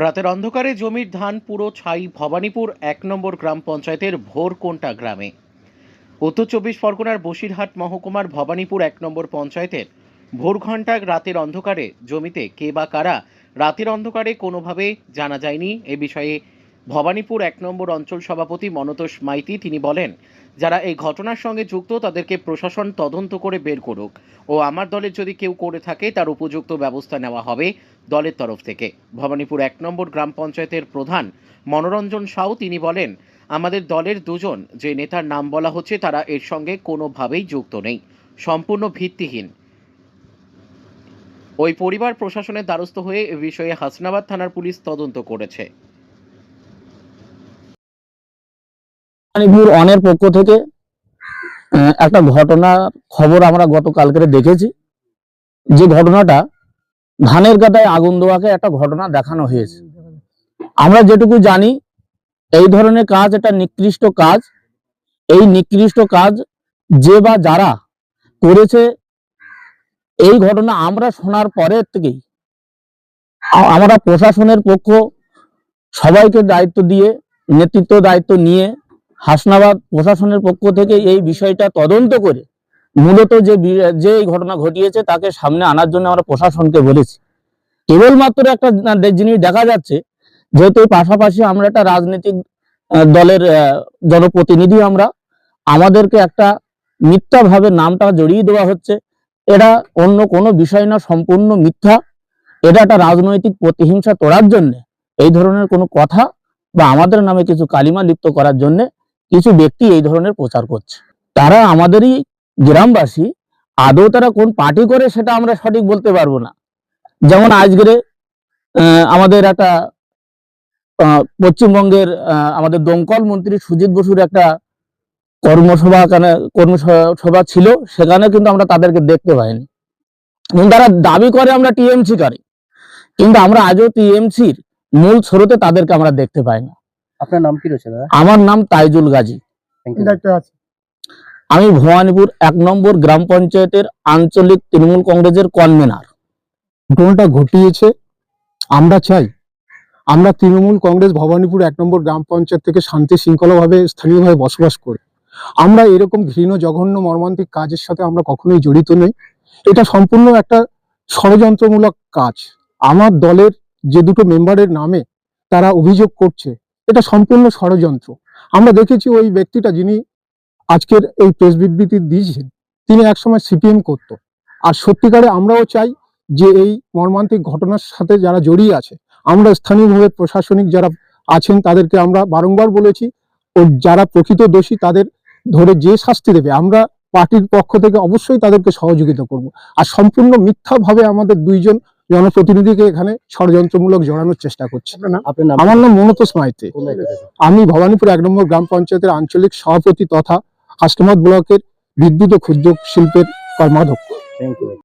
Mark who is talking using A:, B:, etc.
A: রাতের অন্ধকারে জমির ধান পুরো ছাই ভবানীপুর এক নম্বর গ্রাম পঞ্চায়েতের ভোরকোন্টা গ্রামে। উত্তর চব্বিশ পরগনার বসিরহাট মহকুমার ভবানীপুর এক নম্বর পঞ্চায়েতের ভোর ভোরঘণ্টা রাতের অন্ধকারে জমিতে কে বা কারা রাতের অন্ধকারে কোনোভাবে জানা যায়নি, এ বিষয়ে ভবানীপুর এক নম্বর অঞ্চল সভাপতি মনতোষ মাইতি তিনি বলেন, যারা এই ঘটনার সঙ্গে যুক্ত তাদেরকে প্রশাসন তদন্ত করে বের করুক। ও আমার দলের যদি কেউ করে থাকে, তার উপযুক্ত ব্যবস্থা নেওয়া হবে দলের তরফ থেকে। ভবানীপুর এক নম্বর গ্রাম পঞ্চায়েতের প্রধান মনোরঞ্জন সাউ তিনি বলেন, আমাদের দলের দুজন, যে নেতার নাম বলা হচ্ছে, তারা এর সঙ্গে কোনোভাবেই যুক্ত নেই, সম্পূর্ণ ভিত্তিহীন। ওই পরিবার প্রশাসনের দ্বারস্থ হয়ে এ বিষয়ে হাসনাবাদ থানার পুলিশ তদন্ত করেছে।
B: মণিপুর অনের পক্ষ থেকে একটা ঘটনার খবর আমরা গতকালকে দেখেছি। যে ঘটনাটা ধানের গাদায় আগুন দেওয়াকে একটা ঘটনা দেখানো হয়েছে। আমরা যেটুকু জানি, এই ধরনের কাজ এটা নিকৃষ্ট কাজ। এই নিকৃষ্ট কাজ যে বা যারা করেছে, এই ঘটনা আমরা শোনার পরের থেকেই আমরা প্রশাসনের পক্ষ সবাইকে দায়িত্ব দিয়ে, নেতৃত্ব দায়িত্ব নিয়ে হাসনাবাদ প্রশাসনের পক্ষ থেকে এই বিষয়টা তদন্ত করে মূলত যে যে ঘটনা ঘটিয়েছে তাকে সামনে আনার জন্য আমরা প্রশাসনকে বলেছি। কেবলমাত্র একটা জিনিস দেখা যাচ্ছে যেহেতু পাশাপাশি আমরা একটা রাজনৈতিক দলের জনপ্রতিনিধি আমরা, আমাদেরকে একটা মিথ্যাভাবে নামটা জড়িয়ে দেওয়া হচ্ছে। এটা অন্য কোনো বিষয় না, সম্পূর্ণ মিথ্যা। এটা একটা রাজনৈতিক প্রতিহিংসা তোড়ার জন্য, এই ধরনের কোনো কথা বা আমাদের নামে কিছু কালিমা লিপ্ত করার জন্য কিছু ব্যক্তি এই ধরনের প্রচার করছে। তারা আমাদেরই গ্রামবাসী, আদৌ তারা কোন পার্টি করে সেটা আমরা সঠিক বলতে পারব না। যেমন আজকের আমাদের একটা পশ্চিমবঙ্গের আমাদের দমকল মন্ত্রী সুজিত বসুর একটা কর্মসভা কর্মসভা ছিল, সেখানে কিন্তু আমরা তাদেরকে দেখতে পাইনি। এবং তারা দাবি করে আমরা টিএমসি করি। কিন্তু আমরা আজও টিএমসির মূল স্রোতে তাদেরকে আমরা দেখতে পাই না।
C: আপনার নাম কি রয়েছে দাদা?
B: আমার নাম তাইজুল গাজী। আমি ভবানীপুর এক নম্বর গ্রাম পঞ্চায়েতের আঞ্চলিক তৃণমূল কংগ্রেসের কনভেনার।
D: ঘটনাটা ঘটিয়েছে আমরা চাই আমরা তৃণমূল কংগ্রেস ভবানীপুর এক নম্বর গ্রাম পঞ্চায়েত থেকে শান্তি শৃঙ্খলাভাবে স্থানীয়ভাবে বসবাস করি। আমরা এরকম ঘৃণ জঘন্য মর্মান্তিক কাজের সাথে আমরা কখনোই জড়িত নই। এটা সম্পূর্ণ একটা ষড়যন্ত্রমূলক কাজ। আমার দলের যে দুটো মেম্বারের নামে তারা অভিযোগ করছে এটা সম্পূর্ণ ষড়যন্ত্র। আমরা দেখেছি ওই ব্যক্তিটা যিনি আজকের এই প্রেস বিবৃতি দিয়েছেন, তিনি একসময় সিপিএম করত। আর সত্যিকারে আমরাও চাই যে এই মর্মান্তিক ঘটনার সাথে যারা জড়িয়ে আছে, আমরা স্থানীয়ভাবে প্রশাসনিক যারা আছেন, তাদেরকে আমরা বারংবার বলেছি, ও যারা প্রকৃত দোষী, তাদের ধরে যে শাস্তি দেবে, আমরা পার্টির পক্ষ থেকে অবশ্যই তাদেরকে সহযোগিতা করব। আর সম্পূর্ণ মিথ্যাভাবে আমাদের দুইজন জনপ্রতিনিধিকে এখানে ষড়যন্ত্রমূলক জড়ানোর চেষ্টা করছে। আমার নাম মনতোষ মাইতে? আমি ভবানীপুর এক নম্বর গ্রাম পঞ্চায়েতের আঞ্চলিক সভাপতি তথা হাসনাবাদ ব্লকের বিদ্যুৎ ও ক্ষুদ্র শিল্পের কর্মাধ্যক্ষ.